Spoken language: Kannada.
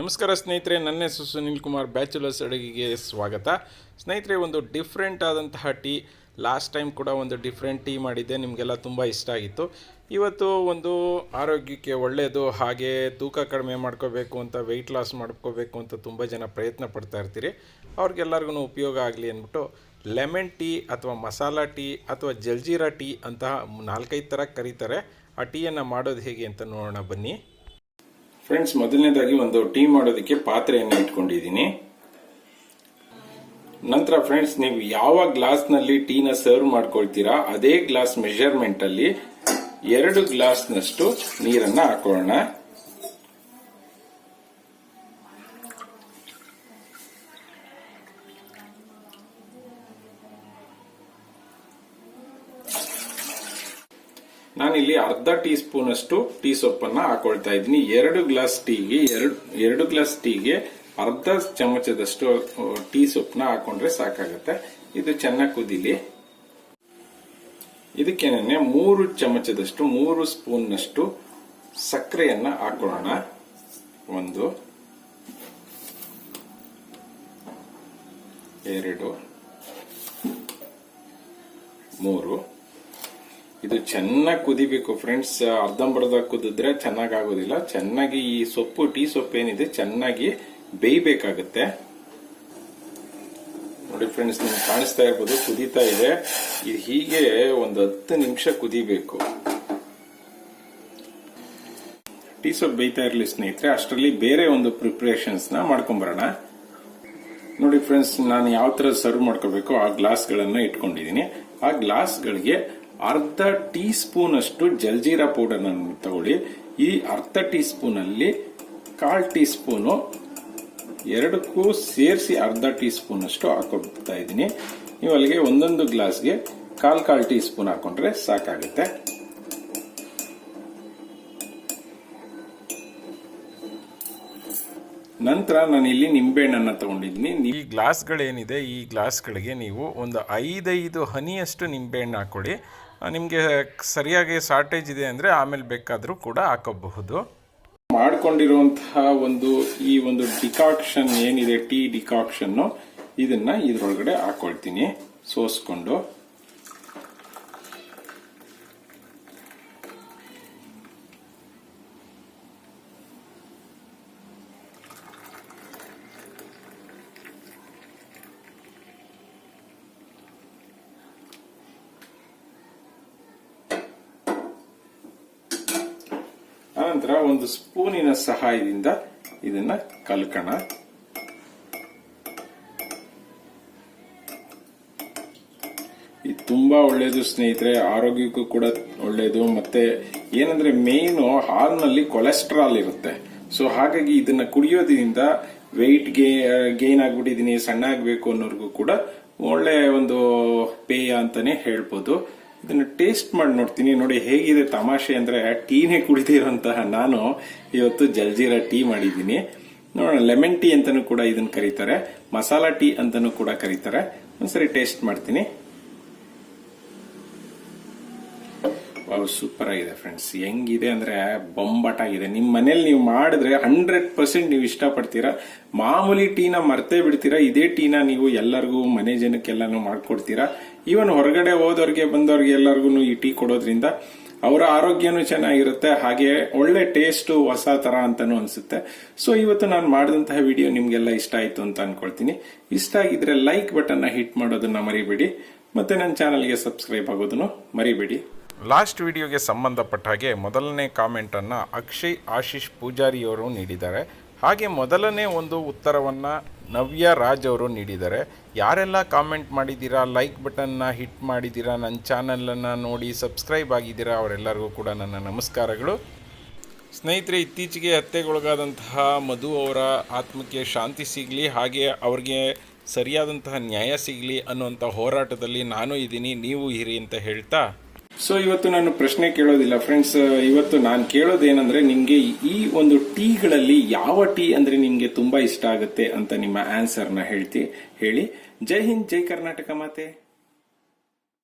ನಮಸ್ಕಾರ ಸ್ನೇಹಿತರೆ, ನನ್ನ ಹೆಸರು ಸುನಿಲ್ ಕುಮಾರ್, ಬ್ಯಾಚುಲರ್ಸ್ ಅಡುಗೆಗೆ ಸ್ವಾಗತ. ಸ್ನೇಹಿತರೆ, ಒಂದು ಡಿಫ್ರೆಂಟ್ ಆದಂತಹ ಟೀ ಲಾಸ್ಟ್ ಟೈಮ್ ಕೂಡ ಒಂದು ಡಿಫ್ರೆಂಟ್ ಟೀ ಮಾಡಿದ್ದೆ, ನಿಮಗೆಲ್ಲ ತುಂಬ ಇಷ್ಟ ಆಗಿತ್ತು. ಇವತ್ತು ಒಂದು ಆರೋಗ್ಯಕ್ಕೆ ಒಳ್ಳೆಯದು ಹಾಗೆ ತೂಕ ಕಡಿಮೆ ಮಾಡ್ಕೋಬೇಕು ಅಂತ ವೆಯ್ಟ್ ಲಾಸ್ ಮಾಡ್ಕೋಬೇಕು ಅಂತ ತುಂಬ ಜನ ಪ್ರಯತ್ನ ಪಡ್ತಾ ಇರ್ತೀರಿ. ಅವ್ರಿಗೆಲ್ಲರಿಗೂ ಉಪಯೋಗ ಆಗಲಿ ಅಂದ್ಬಿಟ್ಟು ಲೆಮನ್ ಟೀ ಅಥವಾ ಮಸಾಲ ಟೀ ಅಥವಾ ಜಲ್ಜೀರಾ ಟೀ ಅಂತಹ ನಾಲ್ಕೈದು ಥರ ಕರೀತಾರೆ. ಆ ಟೀಯನ್ನು ಮಾಡೋದು ಹೇಗೆ ಅಂತ ನೋಡೋಣ ಬನ್ನಿ. ಫ್ರೆಂಡ್ಸ್ ಮೊದಲನೇದಾಗಿ ಒಂದು ಟೀ ಮಾಡೋದಕ್ಕೆ ಪಾತ್ರೆಯನ್ನು ಇಟ್ಕೊಂಡಿದ್ದೀನಿ. ನಂತರ ಫ್ರೆಂಡ್ಸ್ ನೀವು ಯಾವ ಗ್ಲಾಸ್ನಲ್ಲಿ ಟೀನ ಸರ್ವ್ ಮಾಡ್ಕೊಳ್ತೀರಾ, ಅದೇ ಗ್ಲಾಸ್ ಮೆಜರ್ಮೆಂಟ್ ಅಲ್ಲಿ ಎರಡು ಗ್ಲಾಸ್ನಷ್ಟು ನೀರನ್ನ ಹಾಕೊಳ್ಳೋಣ. ನಾನಿಲ್ಲಿ ಅರ್ಧ ಟೀ ಸ್ಪೂನ್ ಅಷ್ಟು ಟೀ ಸೊಪ್ಪನ್ನ ಹಾಕೊಳ್ತಾ ಇದ್ದೀನಿ. ಎರಡು ಗ್ಲಾಸ್ ಟೀಗೆ, ಎರಡು ಎರಡು ಗ್ಲಾಸ್ ಟೀಗೆ ಅರ್ಧ ಚಮಚದಷ್ಟು ಟೀ ಸೊಪ್ಪನ್ನ ಹಾಕೊಂಡ್ರೆ ಸಾಕಾಗತ್ತೆ. ಇದು ಚೆನ್ನಾಗಿ ಕುದಿಲಿ. ಇದಕ್ಕೇನೆ ಮೂರು ಚಮಚದಷ್ಟು, ಮೂರು ಸ್ಪೂನ್ನಷ್ಟು ಸಕ್ಕರೆಯನ್ನ ಹಾಕೊಳ್ಳೋಣ. ಒಂದು, ಎರಡು, ಮೂರು ಇದು ಚೆನ್ನಾಗಿ ಕುದಿಬೇಕು ಫ್ರೆಂಡ್ಸ್ ಅರ್ಧಂಬರ್ಧ ಕುದಿದ್ರೆ ಚೆನ್ನಾಗಿ ಆಗೋದಿಲ್ಲ ಚೆನ್ನಾಗಿ ಈ ಸೊಪ್ಪು, ಟೀ ಸೊಪ್ಪು ಏನಿದೆ ಚೆನ್ನಾಗಿ ಬೇಯಬೇಕಾಗುತ್ತೆ. ನೋಡಿ ಫ್ರೆಂಡ್ಸ್ ನಿಮ್ಗೆ ಕಾಣಿಸ್ತಾ ಇರ್ಬೋದು, ಕುದೀತಾ ಇದೆ. ಇದು ಹೀಗೆ ಒಂದು ಹತ್ತು ನಿಮಿಷ ಕುದಿಬೇಕು. ಟೀ ಸೊಪ್ಪು ಬೇಯ್ತಾ ಇರಲಿ ಸ್ನೇಹಿತರೆ, ಅಷ್ಟರಲ್ಲಿ ಬೇರೆ ಒಂದು ಪ್ರಿಪರೇಷನ್ಸ್ನ ಮಾಡ್ಕೊಂಬರೋಣ. ನೋಡಿ ಫ್ರೆಂಡ್ಸ್ ನಾನು ಯಾವ ತರ ಸರ್ವ್ ಮಾಡ್ಕೋಬೇಕು? ಆ ಗ್ಲಾಸ್ಗಳನ್ನ ಇಟ್ಕೊಂಡಿದ್ದೀನಿ ಆ ಗ್ಲಾಸ್ಗಳಿಗೆ ಅರ್ಧ ಟೀ ಸ್ಪೂನ್ ಅಷ್ಟು ಜಲ್ಜೀರಾ ಪೌಡರ್ ಅನ್ನು ತಗೊಳ್ಳಿ. ಈ ಅರ್ಧ ಟೀ ಸ್ಪೂನ್ ಅಲ್ಲಿ ಕಾಲ್ ಟೀ ಸ್ಪೂನು ಎರಡಕ್ಕೂ ಸೇರಿಸಿ ಅರ್ಧ ಟೀ ಸ್ಪೂನ್ ಅಷ್ಟು ಹಾಕೊಡ್ತಾ ಇದ್ದೀನಿ. ನೀವು ಅಲ್ಲಿಗೆ ಒಂದೊಂದು ಗ್ಲಾಸ್ಗೆ ಕಾಲ್ ಕಾಲ್ ಟೀ ಸ್ಪೂನ್ ಹಾಕೊಂಡ್ರೆ ಸಾಕಾಗುತ್ತೆ. ನಂತರ ನಾನು ಇಲ್ಲಿ ನಿಂಬೆಹಣ್ಣನ್ನ ತಗೊಂಡಿದ್ದೀನಿ. ಈ ಗ್ಲಾಸ್ಗಳೇನಿದೆ, ಈ ಗ್ಲಾಸ್ಗಳಿಗೆ ನೀವು ಒಂದು ಐದೈದು ಹನಿಯಷ್ಟು ನಿಂಬೆಹಣ್ಣು ಹಾಕೊಳ್ಳಿ ನಿಮಗೆ ಸರಿಯಾಗಿ ಶಾರ್ಟೇಜ್ ಇದೆ ಅಂದರೆ ಆಮೇಲೆ ಬೇಕಾದರೂ ಕೂಡ ಹಾಕಬಹುದು. ಮಾಡಿಕೊಂಡಿರುವಂತಹ ಒಂದು ಈ ಒಂದು ಡಿಕಾಕ್ಷನ್ ಏನಿದೆ ಟೀ ಡಿಕಾಕ್ಷನ್ ಇದನ್ನ ಇದರೊಳಗಡೆ ಹಾಕೊಳ್ತೀನಿ. ಸೋಸ್ಕೊಂಡು. ಆನಂತರ ಒಂದು ಸ್ಪೂನಿನ ಸಹಾಯದಿಂದ ಇದನ್ನ ಕಲ್ಕಣ. ಇದು ತುಂಬಾ ಒಳ್ಳೇದು ಸ್ನೇಹಿತರೆ, ಆರೋಗ್ಯಕ್ಕೂ ಕೂಡ ಒಳ್ಳೇದು, ಮತ್ತೆ ಏನಂದ್ರೆ ಮೇನ್ ಹಾಲ್ನಲ್ಲಿ ಕೊಲೆಸ್ಟ್ರಾಲ್ ಇರುತ್ತೆ. ಸೊ ಹಾಗಾಗಿ ಇದನ್ನ ಕುಡಿಯೋದ್ರಿಂದ ವೆಯ್ಟ್ ಗೇ ಗೇನ್ ಆಗ್ಬಿಟ್ಟಿದೀನಿ ಸಣ್ಣ ಆಗ್ಬೇಕು ಅನ್ನೋರ್ಗು ಕೂಡ ಒಳ್ಳೆ ಒಂದು ಪೇಯ ಅಂತಾನೆ ಹೇಳ್ಬೋದು. ಇದನ್ನ ಟೇಸ್ಟ್ ಮಾಡಿ ನೋಡ್ತೀನಿ. ನೋಡಿ, ಹೇಗಿದೆ ತಮಾಷೆ ಅಂದ್ರೆ ಟೀನೇ ಕುಡಿದಿರುವಂತಹ ನಾನು ಇವತ್ತು ಜಲ್ಜೀರಾ ಟೀ ಮಾಡಿದ್ದೀನಿ. ನೋಡೋಣ, ಲೆಮನ್ ಟೀ ಅಂತಲೂ ಕೂಡ ಇದನ್ನ ಕರೀತಾರೆ. ಮಸಾಲಾ ಟೀ ಅಂತಲೂ ಕೂಡ ಕರೀತಾರೆ. ಒಂದ್ಸರಿ ಟೇಸ್ಟ್ ಮಾಡ್ತೀನಿ. ಸೂಪರ್ ಆಗಿದೆ ಫ್ರೆಂಡ್ಸ್ ಹೆಂಗಿದೆ ಅಂದ್ರೆ ಬೊಂಬಾಟ್ ಆಗಿದೆ ನಿಮ್ ಮನೇಲಿ ನೀವು ಮಾಡಿದ್ರೆ ಹಂಡ್ರೆಡ್ ಪರ್ಸೆಂಟ್ ನೀವು ಇಷ್ಟಪಡ್ತೀರಾ? ಮಾಮೂಲಿ ಟೀನ ಮರ್ತೇ ಬಿಡ್ತೀರಾ? ಇದೇ ಟೀನ ನೀವು ಎಲ್ಲರಿಗೂ, ಮನೆ ಜನಕ್ಕೆಲ್ಲಾನು ಮಾಡ್ಕೊಡ್ತೀರಾ? ಈವನ್ ಹೊರಗಡೆ ಹೋದವ್ರಿಗೆ, ಬಂದವ್ರಿಗೆ ಎಲ್ಲರಿಗೂ ಈ ಟೀ ಕೊಡೋದ್ರಿಂದ ಅವರ ಆರೋಗ್ಯನು ಚೆನ್ನಾಗಿರುತ್ತೆ. ಹಾಗೆ ಒಳ್ಳೆ ಟೇಸ್ಟ್ ಹೊಸ ತರ ಅಂತಾನು ಅನ್ಸುತ್ತೆ. ಸೊ ಇವತ್ತು ನಾನು ಮಾಡಿದಂತಹ ವಿಡಿಯೋ ನಿಮ್ಗೆಲ್ಲ ಇಷ್ಟ ಆಯ್ತು ಅಂತ ಅನ್ಕೊಳ್ತೀನಿ. ಇಷ್ಟ ಆಗಿದ್ರೆ ಲೈಕ್ ಬಟನ್ನ ಹಿಟ್ ಮಾಡೋದನ್ನ ಮರಿಬೇಡಿ. ಮತ್ತೆ ನನ್ನ ಚಾನಲ್ಗೆ ಸಬ್ಸ್ಕ್ರೈಬ್ ಆಗೋದನ್ನು ಮರಿಬೇಡಿ. ಲಾಸ್ಟ್ ವಿಡಿಯೋಗೆ ಸಂಬಂಧಪಟ್ಟ ಹಾಗೆ ಮೊದಲನೇ ಕಾಮೆಂಟನ್ನು ಅಕ್ಷಯ್, ಆಶೀಶ್ ಪೂಜಾರಿಯವರು ನೀಡಿದ್ದಾರೆ. ಹಾಗೆ ಮೊದಲನೇ ಒಂದು ಉತ್ತರವನ್ನು ನವ್ಯ ರಾಜ್ ಅವರು ನೀಡಿದ್ದಾರೆ. ಯಾರೆಲ್ಲ ಕಾಮೆಂಟ್ ಮಾಡಿದ್ದೀರಾ ಲೈಕ್ ಬಟನ್ನ ಹಿಟ್ ಮಾಡಿದ್ದೀರಾ ನನ್ನ ಚಾನಲನ್ನು ನೋಡಿ ಸಬ್ಸ್ಕ್ರೈಬ್ ಆಗಿದ್ದೀರಾ, ಅವರೆಲ್ಲರಿಗೂ ಕೂಡ ನನ್ನ ನಮಸ್ಕಾರಗಳು. ಸ್ನೇಹಿತರೆ, ಇತ್ತೀಚೆಗೆ ಹತ್ಯೆಗೊಳಗಾದಂತಹ ಮಧು ಅವರ ಆತ್ಮಕ್ಕೆ ಶಾಂತಿ ಸಿಗಲಿ, ಹಾಗೆ ಅವ್ರಿಗೆ ಸರಿಯಾದಂತಹ ನ್ಯಾಯ ಸಿಗಲಿ ಅನ್ನುವಂಥ ಹೋರಾಟದಲ್ಲಿ ನಾನು ಇದ್ದೀನಿ, ನೀವು ಇರಿ ಅಂತ ಹೇಳ್ತಾ ಸೊ ಇವತ್ತು ನಾನು ಪ್ರಶ್ನೆ ಕೇಳೋದಿಲ್ಲ. ಫ್ರೆಂಡ್ಸ್ ಇವತ್ತು ನಾನು ಕೇಳೋದೇನಂದ್ರೆ ನಿಮಗೆ ಈ ಒಂದು ಟೀಗಳಲ್ಲಿ ಯಾವ ಟೀ ಅಂದ್ರೆ ನಿಮಗೆ ತುಂಬಾ ಇಷ್ಟ ಆಗುತ್ತೆ ಅಂತ ನಿಮ್ಮ ಆನ್ಸರ್ನ ಹೇಳ್ತಿ ಹೇಳಿ. ಜೈ ಹಿಂದ್, ಜೈ ಕರ್ನಾಟಕ ಮಾತೆ.